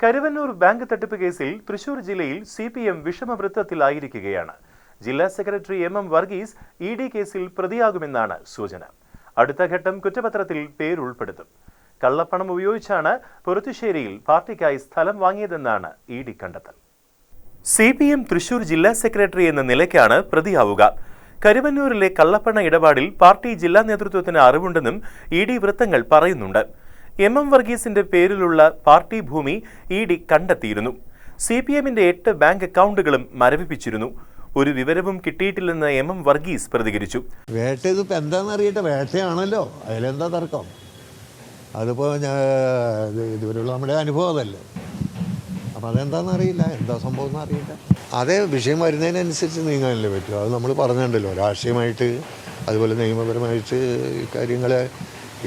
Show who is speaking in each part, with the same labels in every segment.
Speaker 1: Karuvannur bank തട്ടിപ്പ് കേസിൽ തൃശൂർ ജില്ലയിൽ സി പി എം വിഷമവൃത്തത്തിലായിരിക്കുകയാണ്. ജില്ലാ secretary M M Varghese E D കേസിൽ പ്രതിയാകുമെന്നാണ് സൂചന. അടുത്ത ഘട്ടം കുറ്റപത്രത്തിൽ പേരുൾപ്പെടുത്തും. കള്ളപ്പണം ഉപയോഗിച്ചാണ് പൊറത്തുശ്ശേരിയിൽ പാർട്ടിക്കായി സ്ഥലം വാങ്ങിയതെന്നാണ് ഇ ഡി കണ്ടെത്തൽ. സി പി എം തൃശൂർ ജില്ലാ സെക്രട്ടറി എന്ന നിലയ്ക്കാണ് പ്രതിയാവുക. കരുവന്നൂരിലെ കള്ളപ്പണ ഇടപാടിൽ പാർട്ടി ജില്ലാ നേതൃത്വത്തിന് അറിവുണ്ടെന്നും ഇ ഡി വൃത്തങ്ങൾ പറയുന്നുണ്ട്. എം എം വർഗീസിന്റെ പേരിലുള്ള പാർട്ടി ഭൂമി ഇ ഡി കണ്ടെത്തിയിരുന്നു. സി പി എമ്മിന്റെ എട്ട് ബാങ്ക് അക്കൗണ്ടുകളും മരവിപ്പിച്ചിരുന്നു. ഒരു വിവരവും കിട്ടിയിട്ടില്ലെന്ന് എം എം വർഗീസ് പ്രതികരിച്ചു.
Speaker 2: വേട്ട ഇതിപ്പോൾ എന്താണെന്ന് അറിയട്ടെ? വേട്ടയാണല്ലോ. അതിലെന്താ തർക്കം? അതിപ്പോൾ ഇതുവരെയുള്ള നമ്മുടെ അനുഭവം അതല്ലേ. അപ്പോൾ അതെന്താണെന്ന് അറിയില്ല. എന്താ സംഭവം എന്ന് അറിയില്ല. അതേ വിഷയം വരുന്നതിനനുസരിച്ച് നീങ്ങാനല്ലേ പറ്റുമോ അത് നമ്മൾ പറഞ്ഞിട്ടുണ്ടല്ലോ. രാഷ്ട്രീയമായിട്ട് അതുപോലെ നിയമപരമായിട്ട് കാര്യങ്ങൾ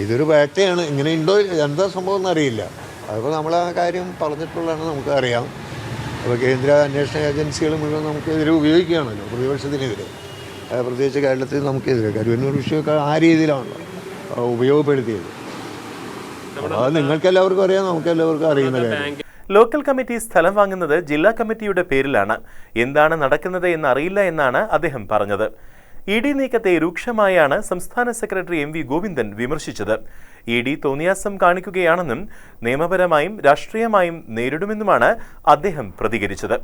Speaker 2: ഇതൊരു വേട്ടയാണ് ഇങ്ങനെ ഉണ്ടോ എന്താ സംഭവം എന്ന് അറിയില്ല. അതിപ്പോൾ നമ്മൾ ആ കാര്യം പറഞ്ഞിട്ടുള്ളതാണ് നമുക്കറിയാം അപ്പോൾ കേന്ദ്ര അന്വേഷണ ഏജൻസികൾ മുഴുവൻ നമുക്കെതിരെ ഉപയോഗിക്കുകയാണല്ലോ പ്രതിപക്ഷത്തിനെതിരെ. പ്രത്യേകിച്ച് കേരളത്തിൽ നമുക്കെതിരെ. കരുവന്നൂർ വിഷയമൊക്കെ ആ രീതിയിലാണല്ലോ ഉപയോഗപ്പെടുത്തിയത്. അത് നിങ്ങൾക്കെല്ലാവർക്കും അറിയാം നമുക്കെല്ലാവർക്കും അറിയുന്ന കാര്യം.
Speaker 1: ലോക്കൽ കമ്മിറ്റി സ്ഥലം വാങ്ങുന്നത് ജില്ലാ കമ്മിറ്റിയുടെ പേരിലാണ്. എന്താണ് നടക്കുന്നത് എന്ന് അറിയില്ല എന്നാണ് അദ്ദേഹം പറഞ്ഞത്. ഇ ഡി നീക്കത്തെ രൂക്ഷമായാണ് സംസ്ഥാന സെക്രട്ടറി എം വി ഗോവിന്ദൻ വിമർശിച്ചത്. ഇ ഡി തോന്നിയാസം കാണിക്കുകയാണെന്നും നിയമപരമായും രാഷ്ട്രീയമായും നേരിടുമെന്നുമാണ് അദ്ദേഹം പ്രതികരിച്ചത്.